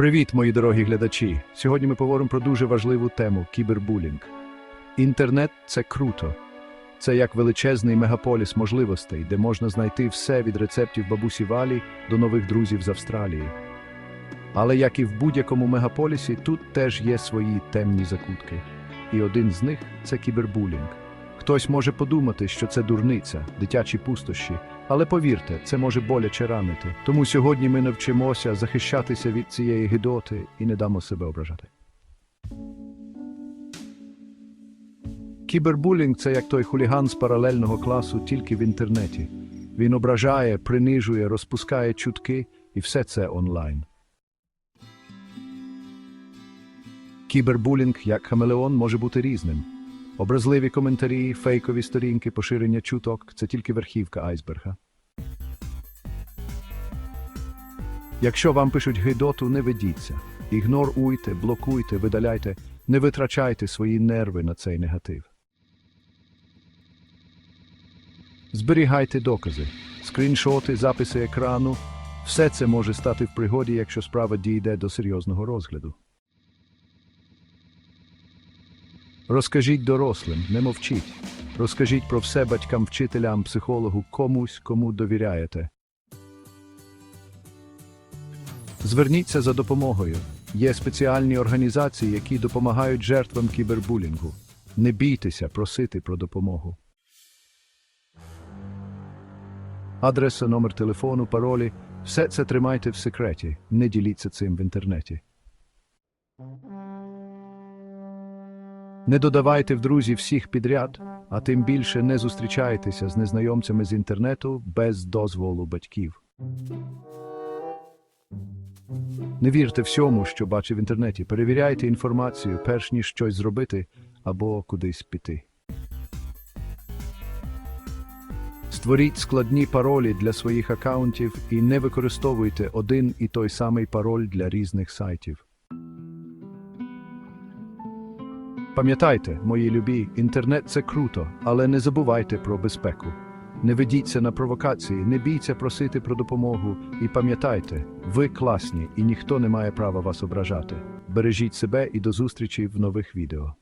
Привіт, мої дорогі глядачі! Сьогодні ми поговоримо про дуже важливу тему кібербулінг. Інтернет це круто. Це як величезний мегаполіс можливостей, де можна знайти все від рецептів бабусі Валі до нових друзів з Австралії. Але як і в будь-якому мегаполісі, тут теж є свої темні закутки. І один з них це кібербулінг. Хтось може подумати, що це дурниця, дитячі пустощі, але повірте, це може боляче ранити. Тому сьогодні ми навчимося захищатися від цієї гидоти і не дамо себе ображати. Кібербулінг це як той хуліган з паралельного класу тільки в інтернеті. Він ображає, принижує, розпускає чутки, і все це онлайн. Кібербулінг, як хамелеон, може бути різним. Образливі коментарі, фейкові сторінки, поширення чуток це тільки верхівка айсберга. Якщо вам пишуть гидоту, не ведіться. Ігноруйте, блокуйте, видаляйте, не витрачайте свої нерви на цей негатив. Зберігайте докази, скріншоти, записи екрану. Все це може стати в пригоді, якщо справа дійде до серйозного розгляду. Розкажіть дорослим, не мовчіть. Розкажіть про все батькам, вчителям, психологу, комусь, кому довіряєте. Зверніться за допомогою. Є спеціальні організації, які допомагають жертвам кібербулінгу. Не бійтеся просити про допомогу. Адреса, номер телефону, паролі все це тримайте в секреті. Не діліться цим в інтернеті. Не додавайте в друзі всіх підряд, а тим більше не зустрічайтеся з незнайомцями з інтернету без дозволу батьків. Не вірте всьому, що бачив в інтернеті. Перевіряйте інформацію, перш ніж щось зробити або кудись піти. Створіть складні паролі для своїх акаунтів і не використовуйте один і той самий пароль для різних сайтів. Пам'ятайте, мої любі, інтернет це круто, але не забувайте про безпеку. Не ведіться на провокації, не бійся просити про допомогу і пам'ятайте, ви класні і ніхто не має права вас ображати. Бережіть себе і до зустрічі в нових відео.